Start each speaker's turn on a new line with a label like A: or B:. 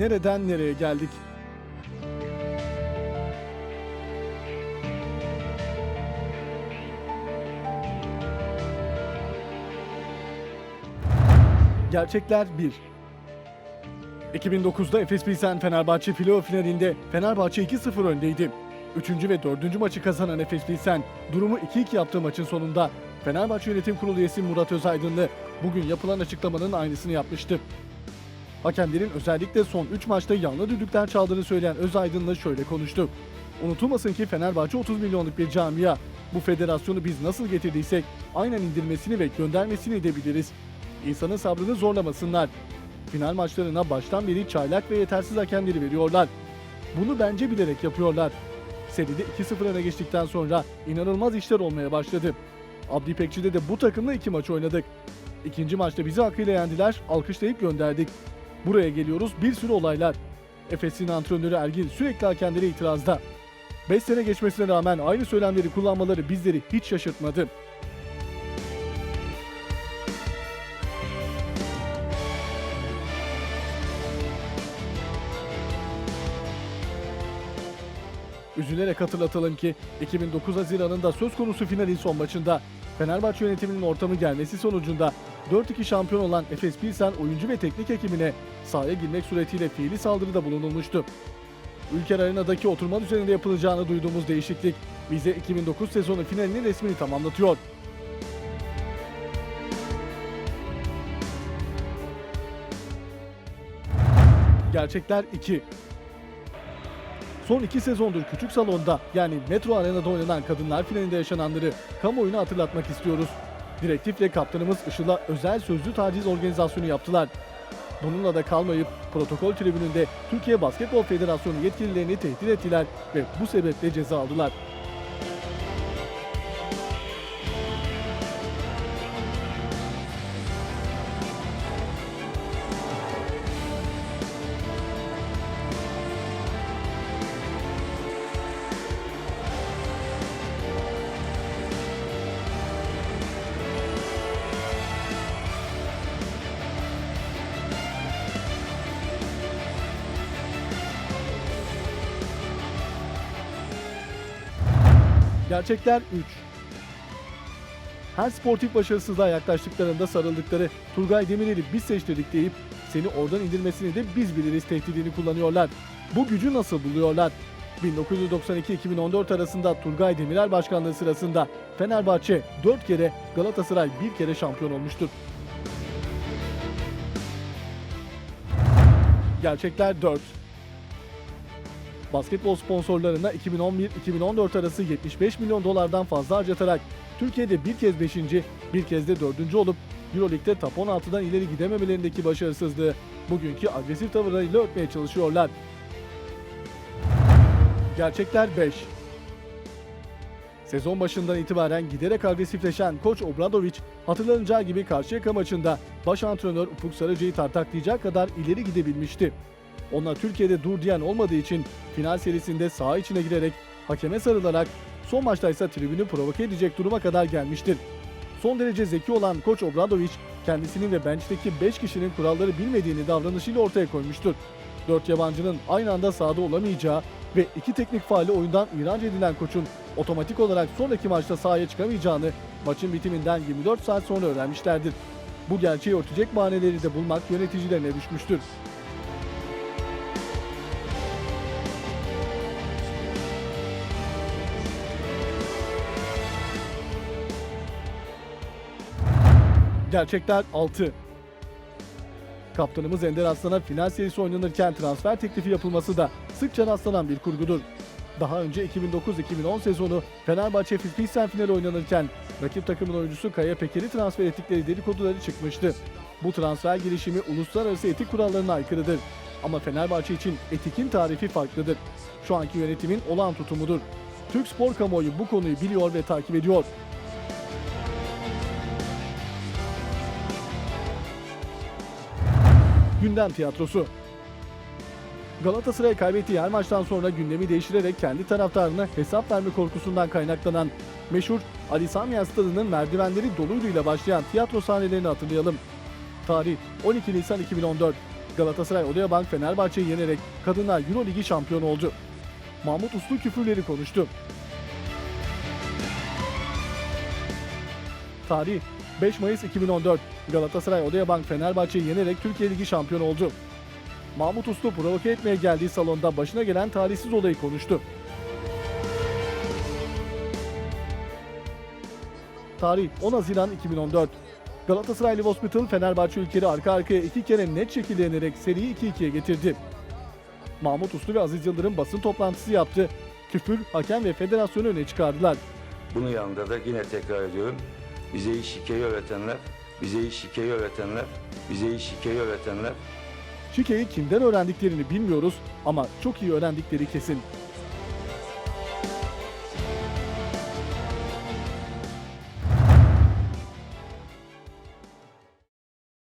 A: nereden nereye geldik? Gerçekler 1 2009'da Efes Pilsen Fenerbahçe playoff finalinde Fenerbahçe 2-0 öndeydi. Üçüncü ve dördüncü maçı kazanan Efes Pilsen durumu 2-2 yaptığı maçın sonunda Fenerbahçe Yönetim Kurulu üyesi Murat Özaydınlı bugün yapılan açıklamanın aynısını yapmıştı. Hakemlerin özellikle son 3 maçta yanlı düdükler çaldığını söyleyen Özaydınlı şöyle konuştu. Unutulmasın ki Fenerbahçe 30 milyonluk bir camia. Bu federasyonu biz nasıl getirdiysek aynen indirmesini ve göndermesini edebiliriz. İnsanın sabrını zorlamasınlar. Final maçlarına baştan beri çaylak ve yetersiz hakemleri veriyorlar. Bunu bence bilerek yapıyorlar. Seride 2-0 öne geçtikten sonra inanılmaz işler olmaya başladı. Abdi İpekçi'de de bu takımla iki maç oynadık. İkinci maçta bizi hakkıyla yendiler, alkışlayıp gönderdik. Buraya geliyoruz bir sürü olaylar. Efes'in antrenörü Ergin sürekli hakemlere itirazda. 5 sene geçmesine rağmen aynı söylemleri kullanmaları bizleri hiç şaşırtmadı. Üzülerek hatırlatalım ki 2009 Haziran'ında söz konusu finalin son maçında Fenerbahçe yönetiminin ortamı gelmesi sonucunda 4-2 şampiyon olan Efes Pilsen oyuncu ve teknik ekibine sahaya girmek suretiyle fiili saldırıda bulunulmuştu. Ülker Arena'daki oturma düzeninde yapılacağını duyduğumuz değişiklik bize 2009 sezonu finalinin resmini tamamlatıyor. Gerçekler 2 Son iki sezondur küçük salonda yani Metro Arena'da oynanan kadınlar finalinde yaşananları kamuoyuna hatırlatmak istiyoruz. Direktifle kaptanımız Işıl'a özel sözlü taciz organizasyonu yaptılar. Bununla da kalmayıp protokol tribününde Türkiye Basketbol Federasyonu yetkililerini tehdit ettiler ve bu sebeple ceza aldılar. Gerçekler 3 Her sportif başarısızlığa yaklaştıklarında sarıldıkları Turgay Demirel'i biz seçtirdik deyip seni oradan indirmesini de biz biliriz tehdidini kullanıyorlar. Bu gücü nasıl buluyorlar? 1992-2014 arasında Turgay Demirel başkanlığı sırasında Fenerbahçe 4 kere, Galatasaray 1 kere şampiyon olmuştur. Gerçekler 4 Basketbol sponsorlarına 2011-2014 arası 75 milyon dolardan fazla harcatarak Türkiye'de bir kez 5. bir kez de 4. olup Euroleague'de top 16'dan ileri gidememelerindeki başarısızlığı bugünkü agresif tavırlarıyla örtmeye çalışıyorlar. Gerçekler 5 Sezon başından itibaren giderek agresifleşen Koç Obradovic hatırlanacağı gibi Karşıyaka maçında baş antrenör Ufuk Sarıcı'yı tartaklayacak kadar ileri gidebilmişti. Ona Türkiye'de dur diyen olmadığı için final serisinde saha içine girerek hakeme sarılarak son maçta ise tribünü provoke edecek duruma kadar gelmiştir. Son derece zeki olan Koç Obradovic kendisinin ve benchteki 5 kişinin kuralları bilmediğini davranışıyla ortaya koymuştur. 4 yabancının aynı anda sahada olamayacağı ve iki teknik faali oyundan ihraç edilen koçun otomatik olarak sonraki maçta sahaya çıkamayacağını maçın bitiminden 24 saat sonra öğrenmişlerdir. Bu gerçeği örtecek bahaneleri de bulmak yöneticilerine düşmüştür. Gerçekler 6. Kaptanımız Ender Aslan'a final serisi oynanırken transfer teklifi yapılması da sıkça rastlanan bir kurgudur. Daha önce 2009-2010 sezonu Fenerbahçe Pilsen finali oynanırken rakip takımın oyuncusu Kaya Peker'i transfer ettikleri dedikoduları çıkmıştı. Bu transfer girişimi uluslararası etik kurallarına aykırıdır. Ama Fenerbahçe için etikin tarifi farklıdır. Şu anki yönetimin olağan tutumudur. Türk spor kamuoyu bu konuyu biliyor ve takip ediyor. Gündem tiyatrosu. Galatasaray kaybettiği her maçtan sonra gündemi değiştirerek kendi taraftarına hesap verme korkusundan kaynaklanan meşhur Ali Sami Stadı'nın merdivenleri doluydu ile başlayan tiyatro sahnelerini hatırlayalım. Tarih 12 Nisan 2014. Galatasaray Odeabank Fenerbahçe'yi yenerek Kadınlar Euro Ligi şampiyonu oldu. Mahmut Uslu küfürleri konuştu. Tarih 5 Mayıs 2014. Galatasaray Odeabank Fenerbahçe'yi yenerek Türkiye Ligi şampiyonu oldu. Mahmut Uslu provoke etmeye geldiği salonda başına gelen talihsiz olayı konuştu. Tarih 10 Haziran 2014. Galatasaray Live Hospital Fenerbahçe ülkeleri arka arkaya iki kere net şekilde yenerek seriyi 2-2'ye getirdi. Mahmut Uslu ve Aziz Yıldırım basın toplantısı yaptı. Küfür, hakem ve federasyonu öne çıkardılar.
B: Bunun yanında da yine tekrar ediyorum. Bize iş şikeyi öğretenler, bize şikeyi öğretenler, bize şikeyi öğretenler
A: Şikeyi kimden öğrendiklerini bilmiyoruz ama çok iyi öğrendikleri kesin.